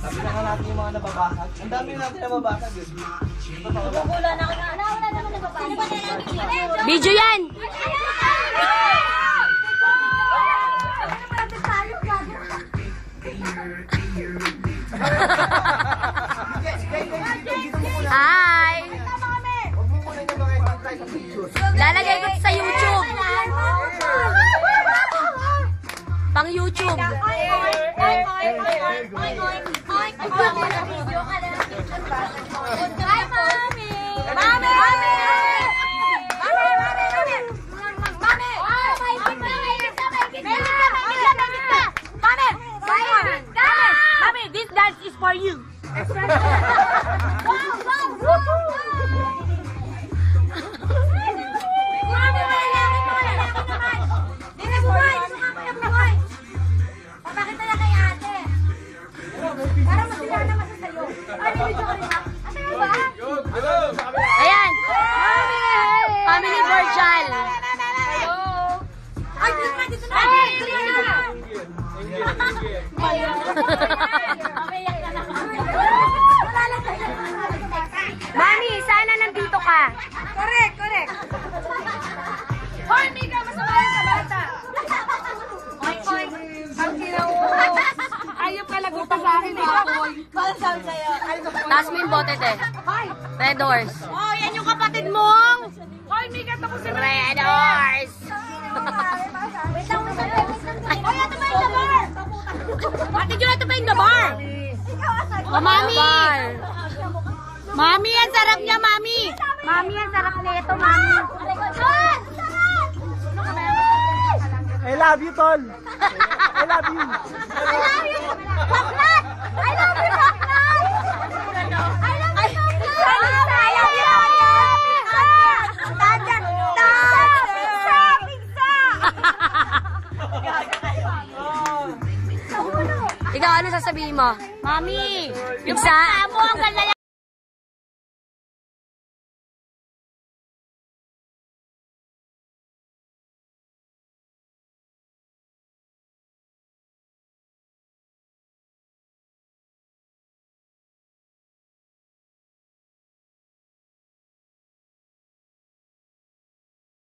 Sabi na nga natin yung mga nababasag. Ang dami natin na mabasag eh. Wala na ako na. Wala naman na babae. Ano ba na Video yan! Hi! Huwag mo for you. Wow, wow, wow, wow! Wala lang tayo. Mami, sana nandito ka. Correct, correct. Para sabi sa'yo. Taas mo yung bote, te. Red Horse. Oh, yan yung kapatid mong. Hoy, Mika, tapos si Red Horse. Wait lang, wait lang, wait lang. Hoy, ito ba yung labar? Ate Jo, ito pa yung asal. Oh, mami. Mami, ang sarap niya, mami. Mami, ang sarap nito, mami. John! I love you, Tol. I love you. Ikaw, ano sasabihin mo? Mami. Mo ang